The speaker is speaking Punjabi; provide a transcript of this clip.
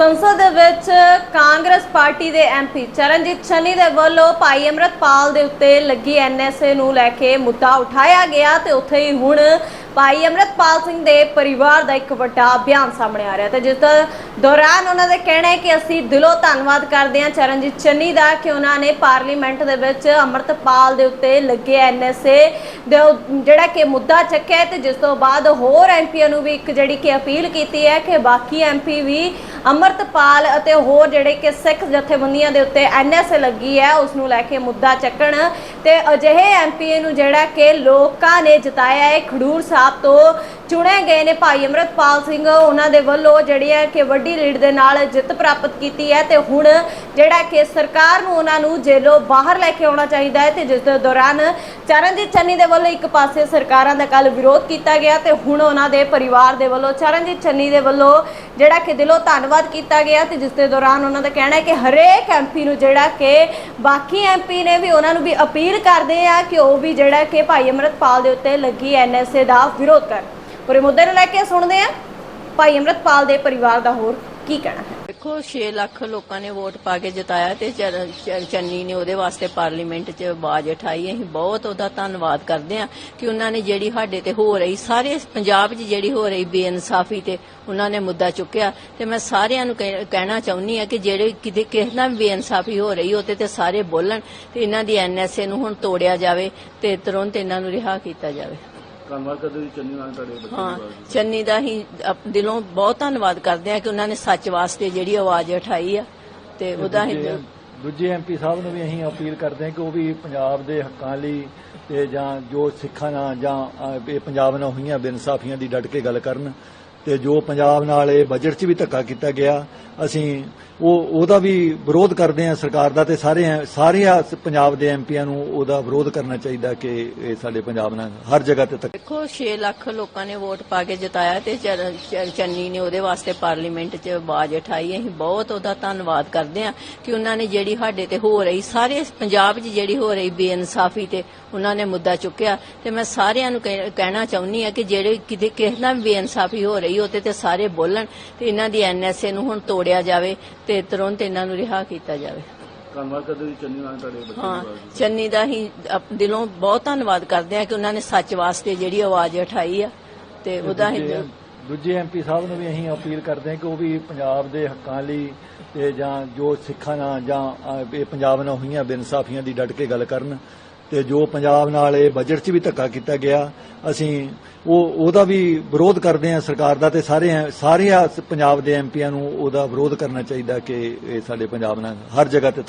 ਸੰਸਦ ਦੇ ਵਿੱਚ ਕਾਂਗਰਸ ਪਾਰਟੀ ਦੇ ਐਮਪੀ ਚਰਨਜੀਤ ਚੰਨੀ ਦੇ ਵੱਲੋਂ ਭਾਈ ਅਮਰਤਪਾਲ ਦੇ ਉੱਤੇ ਲੱਗੀ ਐਨਐਸਏ ਨੂੰ ਲੈ ਕੇ ਮੁੱਦਾ ਉਠਾਇਆ ਗਿਆ ਤੇ ਉੱਥੇ ਹੀ ਹੁਣ ਭਾਈ ਅਮਰਤਪਾਲ ਸਿੰਘ ਦੇ ਪਰਿਵਾਰ ਦਾ ਇੱਕ ਵੱਡਾ ਅਭਿਆਨ ਸਾਹਮਣੇ ਆ ਰਿਹਾ ਤੇ ਜਿਸ ਦਾ ਦੌਰਾਨ ਉਹਨਾਂ ਦਾ ਕਹਿਣਾ ਹੈ ਕਿ ਅਸੀਂ ਦਿਲੋਂ ਧੰਨਵਾਦ ਕਰਦੇ ਹਾਂ ਚਰਨਜੀਤ ਚੰਨੀ ਦਾ ਕਿ ਉਹਨਾਂ ਨੇ ਪਾਰਲੀਮੈਂਟ ਦੇ ਵਿੱਚ ਅਮਰਤਪਾਲ ਦੇ ਉੱਤੇ ਲੱਗੇ ਐਨਐਸਏ ਦੇ ਜਿਹੜਾ ਕਿ ਮੁੱਦਾ ਚੱਕਿਆ ਹੈ ਤੇ ਜਿਸ ਤੋਂ ਬਾਅਦ ਹੋਰ ਐਮਪੀਆਂ ਨੂੰ ਵੀ ਇੱਕ ਜਿਹੜੀ ਕਿ ਅਪੀਲ ਕੀਤੀ ਹੈ ਕਿ ਬਾਕੀ ਐਮਪੀ ਵੀ ਅਮਰਤਪਾਲ ਅਤੇ ਹੋਰ ਜਿਹੜੇ ਕਿ ਸਿੱਖ ਜਥੇਬੰਦੀਆਂ ਦੇ ਉੱਤੇ ਐਨਐਸਏ ਲੱਗੀ ਹੈ, ਉਸ ਨੂੰ ਲੈ ਕੇ ਮੁੱਦਾ ਚੱਕਣ ਤੇ ਅਜਿਹੇ ਐਮਪੀ ਨੂੰ ਜਿਹੜਾ ਕਿ ਲੋਕਾਂ ਨੇ ਜਿਤਾਇਆ ਹੈ, ਖਡੂਰ ਸਾਹਿਬ ਤੋਂ ਚੁਣੇ ਗਏ ਨੇ ਭਾਈ ਅਮਰਤਪਾਲ ਸਿੰਘ। ਉਹਨਾਂ ਦੇ ਵੱਲੋਂ ਜਿਹੜੀ ਹੈ ਕਿ ਵੱਡੀ ਲੀਡ ਦੇ ਨਾਲ ਜਿੱਤ ਪ੍ਰਾਪਤ ਕੀਤੀ ਹੈ ਤੇ ਹੁਣ ਜਿਹੜਾ ਕਿ ਸਰਕਾਰ ਨੂੰ ਉਹਨਾਂ ਨੂੰ ਜੇਲੋਂ ਬਾਹਰ ਲੈ ਕੇ ਆਉਣਾ ਚਾਹੀਦਾ ਹੈ ਤੇ ਜਿਸ ਦੇ ਦੌਰਾਨ ਚਰਨਜੀਤ ਚੰਨੀ ਦੇ ਵੱਲੋਂ ਇੱਕ ਪਾਸੇ ਸਰਕਾਰਾਂ ਦਾ ਕੱਲ ਵਿਰੋਧ ਕੀਤਾ ਗਿਆ ਤੇ ਹੁਣ ਉਹਨਾਂ ਦੇ ਪਰਿਵਾਰ ਦੇ ਵੱਲੋਂ ਚਰਨਜੀਤ ਚੰਨੀ ਦੇ ਵੱਲੋਂ ਜਿਹੜਾ ਕਿ ਦਿਲੋਂ ਧੰਨਵਾਦ ਕੀਤਾ ਗਿਆ ਤੇ ਜਿਸ ਦੇ ਦੌਰਾਨ ਉਹਨਾਂ ਦਾ ਕਹਿਣਾ ਹੈ ਕਿ ਹਰੇਕ ਐਮਪੀ ਨੂੰ ਜਿਹੜਾ ਕਿ ਬਾਕੀ ਐਮਪੀ ਨੇ ਵੀ ਉਹਨਾਂ ਨੂੰ ਵੀ ਅਪੀਲ ਕਰਦੇ ਆ ਕਿ ਉਹ ਵੀ ਜਿਹੜਾ ਕਿ ਭਾਈ ਅਮਰਤਪਾਲ ਦੇ ਉੱਤੇ ਲੱਗੀ ਐਨਐਸਏ ਦਾ ਵਿਰੋਧ ਕਰਨ। ਪੂਰੇ ਮੁੱਦੇ ਨੂੰ ਲੈ ਕੇ ਸੁਣਦੇ ਆ ਭਾਈ ਅਮਰਤਪਾਲ ਦੇ ਪਰਿਵਾਰ ਦਾ ਹੋਰ ਕੀ ਕਹਿਣਾ ਹੈ? ਦੇਖੋ 6 ਲੱਖ ਲੋਕਾਂ ਨੇ ਵੋਟ ਪਾ ਕੇ ਜਿਤਾਇਆ ਤੇ ਚਰ- ਚੰਨੀ ਨੇ ਉਹਦੇ ਵਾਸਤੇ ਪਾਰਲੀਮੈਂਟ 'ਚ ਆਵਾਜ਼ ਉਠਾਈ। ਅਸੀਂ ਬਹੁਤ ਉਹਦਾ ਧੰਨਵਾਦ ਕਰਦੇ ਹਾਂ ਕਿ ਉਹਨਾਂ ਨੇ ਜਿਹੜੀ ਸਾਡੇ ਤੇ ਹੋ ਰਹੀ, ਸਾਰੇ ਪੰਜਾਬ 'ਚ ਜਿਹੜੀ ਹੋ ਰਹੀ ਬੇਇਨਸਾਫੀ ਤੇ ਉਹਨਾਂ ਨੇ ਮੁੱਦਾ ਚੁੱਕਿਆ। ਤੇ ਮੈਂ ਸਾਰਿਆਂ ਨੂੰ ਕਹਿਣਾ ਚਾਹੁੰਦੀ ਹਾਂ ਕਿ ਜਿਹੜੇ ਕਿਤੇ ਕਿਸੇ ਨਾਲ ਵੀ ਬੇਇਨਸਾਫੀ ਹੋ ਰਹੀ ਉਹਤੇ ਤੇ ਸਾਰੇ ਬੋਲਣ ਤੇ ਇਹਨਾਂ ਦੀ ਐਨਐਸਏ ਨੂੰ ਹੁਣ ਤੋੜਿਆ ਜਾਵੇ ਤੇ ਤੁਰੰਤ ਇਹਨਾਂ ਨੂੰ ਰਿਹਾ ਕੀਤਾ ਜਾਵੇ। ਧੰਨਵਾਦ ਕਰਦੇ ਜੀ ਚੰਨੀ ਨਾਲ ਤੁਹਾਡੇ ਬੱਚੇ ਹਾਂ ਦੇ ਬਾਰੇ ਚੰਨੀ ਦਾ ਹੀ ਅਪ- ਦਿਲੋਂ ਬਹੁਤ ਧੰਨਵਾਦ ਕਰਦੇ ਆ ਕਿ ਉਹਨਾਂ ਨੇ ਸੱਚ ਵਾਸਤੇ ਜਿਹੜੀ ਆਵਾਜ਼ ਉਠਾਈ ਆ ਤੇ ਉਹਦਾ ਹੀ ਦੂਜੇ- ਦੂਜੇ ਐਮਪੀ ਸਾਹਿਬ ਨੂੰ ਵੀ ਅਸੀਂ ਅਪੀਲ ਕਰਦੇ ਹਾਂ ਕਿ ਉਹ ਵੀ ਪੰਜਾਬ ਦੇ ਹੱਕਾਂ ਲਈ ਤੇ ਜਾਂ ਜੋ ਸਿੱਖਾਂ ਨਾਲ ਜਾਂ ਅਹ, ਇਹ ਪੰਜਾਬ ਨਾਲ ਹੋਈਆਂ ਬੇਇਨਸਾਫੀਆਂ ਦੀ ਡਟ ਕੇ ਗੱਲ ਕਰਨ ਤੇ ਜੋ ਪੰਜਾਬ ਨਾਲ ਇਹ ਬਜਟ 'ਚ ਵੀ ਧੱਕਾ ਕੀਤਾ ਗਿਆ ਅਸੀਂ ਉਹ ਉਹਦਾ ਵੀ ਵਿਰੋਧ ਕਰਦੇ ਆ ਸਰਕਾਰ ਦਾ ਤੇ ਸਾਰੇ ਸਾਰੇ ਪੰਜਾਬ ਦੇ ਐਮਪੀਆਂ ਨੂੰ ਉਹਦਾ ਵਿਰੋਧ ਕਰਨਾ ਚਾਹੀਦਾ ਕਿ ਇਹ ਸਾਡੇ ਪੰਜਾਬ ਨਾਲ ਹਰ ਜਗ੍ਹਾ ਤੇ ਧੱਕਾ ਦੇਖੋ 6 ਲੱਖ ਲੋਕਾਂ ਨੇ ਵੋਟ ਪਾ ਕੇ ਜਿਤਾਇਆ ਤੇ ਚੰਨੀ ਨੇ ਉਹਦੇ ਵਾਸਤੇ ਪਾਰਲੀਮੈਂਟ 'ਚ ਆਵਾਜ਼ ਉਠਾਈ। ਅਸੀਂ ਬਹੁਤ ਉਹਦਾ ਧੰਨਵਾਦ ਕਰਦੇ ਆ ਕਿ ਉਹਨਾਂ ਨੇ ਜਿਹੜੀ ਸਾਡੇ ਤੇ ਹੋ ਰਹੀ, ਸਾਰੇ ਪੰਜਾਬ 'ਚ ਜਿਹੜੀ ਹੋ ਰਹੀ ਬੇਇਨਸਾਫੀ ਤੇ ਉਹਨਾਂ ਨੇ ਮੁੱਦਾ ਚੁੱਕਿਆ। ਤੇ ਮੈਂ ਸਾਰਿਆਂ ਨੂੰ ਕਹਿਣਾ ਚਾਹੁੰਦੀ ਆ ਕਿ ਜਿਹੜੇ ਕਿਤੇ ਕਿਸੇ ਨਾਲ ਵੀ ਬੇਇਨਸਾਫੀ ਹੋ ਰਹੀ ਉਹਤੇ ਤੇ ਸਾਰੇ ਬੋਲਣ ਤੇ ਇਹਨਾਂ ਦੀ ਐਨਐਸਏ ਨੂੰ ਹੁਣ ਤੋੜਿਆ ਜਾਵੇ ਤੇ ਤੁਰੰਤ ਇਹਨਾਂ ਨੂੰ ਰਿਹਾ ਕੀਤਾ ਜਾਵੇ। ਧੰਨਵਾਦ ਕਰਦੇ ਜੀ ਚੰਨੀ ਨਾਲ ਤੁਹਾਡੇ ਬੱਚੇ ਦੇ ਹਾਂ ਚੰਨੀ ਦਾ ਹੀ ਅਪ- ਦਿਲੋਂ ਬਹੁਤ ਧੰਨਵਾਦ ਕਰਦੇ ਆ ਕਿ ਉਹਨਾਂ ਨੇ ਸੱਚ ਵਾਸਤੇ ਜਿਹੜੀ ਆਵਾਜ਼ ਉਠਾਈ ਆ ਤੇ ਉਹਦਾ ਹੀ ਦੂਜੇ- ਦੂਜੇ ਐਮਪੀ ਸਾਹਿਬ ਨੂੰ ਵੀ ਅਸੀਂ ਅਪੀਲ ਕਰਦੇ ਹਾਂ ਕਿ ਉਹ ਵੀ ਪੰਜਾਬ ਦੇ ਹੱਕਾਂ ਲਈ ਤੇ ਜਾਂ ਜੋ ਸਿੱਖਾਂ ਨਾਲ ਜਾਂ ਅਹ, ਇਹ ਪੰਜਾਬ ਨਾਲ ਹੋਈਆਂ ਬੇਇਨਸਾਫੀਆਂ ਦੀ ਡਟ ਕੇ ਗੱਲ ਕਰਨ। ਤੇ ਜੋ ਪੰਜਾਬ ਨਾਲ ਇਹ ਬਜਟ 'ਚ ਵੀ ਧੱਕਾ ਕੀਤਾ ਗਿਆ, ਅਸੀਂ ਉਹ, ਉਹਦਾ ਵੀ ਵਿਰੋਧ ਕਰਦੇ ਹਾਂ ਸਰਕਾਰ ਦਾ ਤੇ ਸਾਰੇ ਸਾਰੇ ਪੰਜਾਬ ਦੇ ਐਮਪੀਆਂ ਨੂੰ ਉਹਦਾ ਵਿਰੋਧ ਕਰਨਾ ਚਾਹੀਦਾ ਕਿ ਇਹ ਸਾਡੇ ਪੰਜਾਬ ਨਾਲ ਹਰ ਜਗ੍ਹਾ ਤੇ ਧੱਕਾ